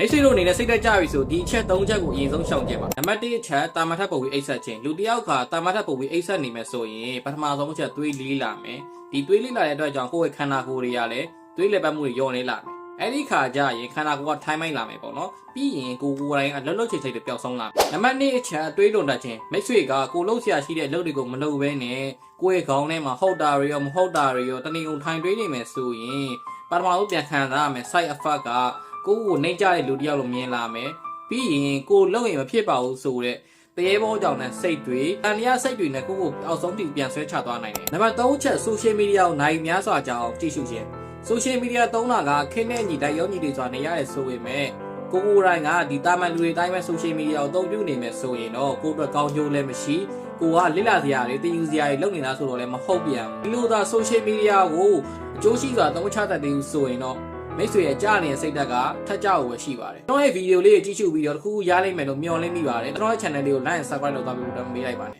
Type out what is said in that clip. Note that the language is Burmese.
မိတ်ဆွေတို့အနေနဲ့စိတ်သက်ကြပြီဆိုဒီအချက်၃ချက်ကိုအရင်ဆုံးရှောင်ကြပါနံပါတ်၁အချက်တာမထပ်ပုံပြီးအိတ်ဆက်ခြင်းလူတစ်ယောက်ကတာမထပ်ပုံပြီးအိတ်ဆက်နေမယ်ဆိုရင်ပထမဆုံးအချက်သွေးလေးလာမယ်ဒီသွေးလေးလာတဲ့အတွက်ကြောင့်ကိုယ့်ရဲ့ခန္ဓာကိုယ်တွေကလည်းသွေးလက်ပတ်မှုတွေညော့နေလာမယ်အဲ့ဒီခါကျရင်ခန္ဓာကိုယ်ကထိုင်းမိုင်းလာမယ်ပေါ့နော်ပြီးရင်ကိုယ်ကိုယ်တိုင်အလှုပ်လှုပ်ချိတ်ချိတ်တွေပျောက်ဆုံးလာမယ်နံပါတ်2အချက်တွေးလွန်တတ်ခြင်းမိတ်ဆွေကကိုယ်လှုပ်ရှားရှိတဲ့အလုပ်တွေကိုမလုပ်ဘဲနဲ့ကိုယ့်ရဲ့ခေါင်းထဲမှာဟုတ်တာတွေရောမဟုတ်တာတွေရောတဏှုံထိုင်တွေးနေမယ်ဆိုရင်ပထမဆုံးပြန်ခံစားရမယ် side effect က ကိုယ့်ကိုနှိမ့်ကြတဲ့လူတစ်ယောက်လိုမြင်လာမယ်ပြီးရင်ကိုယ်လုံရင်မဖြစ်ပါဘူးဆိုတဲ့တရေဘောကြောင့်နဲ့စိတ်တွေတန်လျာစိတ်တွေနဲ့ကိုယ့်ကိုအောက်ဆုံးတိပြန်ဆွဲချသွားနိုင်တယ်နံပါတ်3ချက် social media ကိုနိုင်များစွာကြောင်းကြည့်ရှုခြင်း social media သုံးတာကခင်းတဲ့ညီတိုက်ရောညီတွေဆိုတာနေရတယ်ဆိုပေမဲ့ကိုကိုယ်တိုင်ကဒီတာမန်လူတွေတိုင်းပဲ social media ကိုအသုံးပြုနေမယ်ဆိုရင်တော့ကိုယ့်အတွက်ကောင်းကျိုးလည်းမရှိကိုကလစ်လာစရာတွေတင်ယူစရာတွေလုပ်နေတာဆိုတော့လည်းမဟုတ်ပြန်ဘူးဒီလိုသာ social media ကိုအကျိုးရှိစွာသုံးချတတ်သေးဘူးဆိုရင်တော့ မိတ်ဆွေရဲ့ကြားနေတဲ့စိတ်ဓာတ်ကထက်ကြဖို့ပဲရှိပါတယ်ကျွန်တော်ရဲ့ဗီဒီယိုလေးကိုကြည့်ရှုပြီးတော့တခုခုရလိမ့်မယ်လို့မျှော်လင့်မိပါတယ်ကျွန်တော်ရဲ့ channel လေးကို like and subscribe လုပ်သွားပြီးတော့မေးလိုက်ပါနဲ့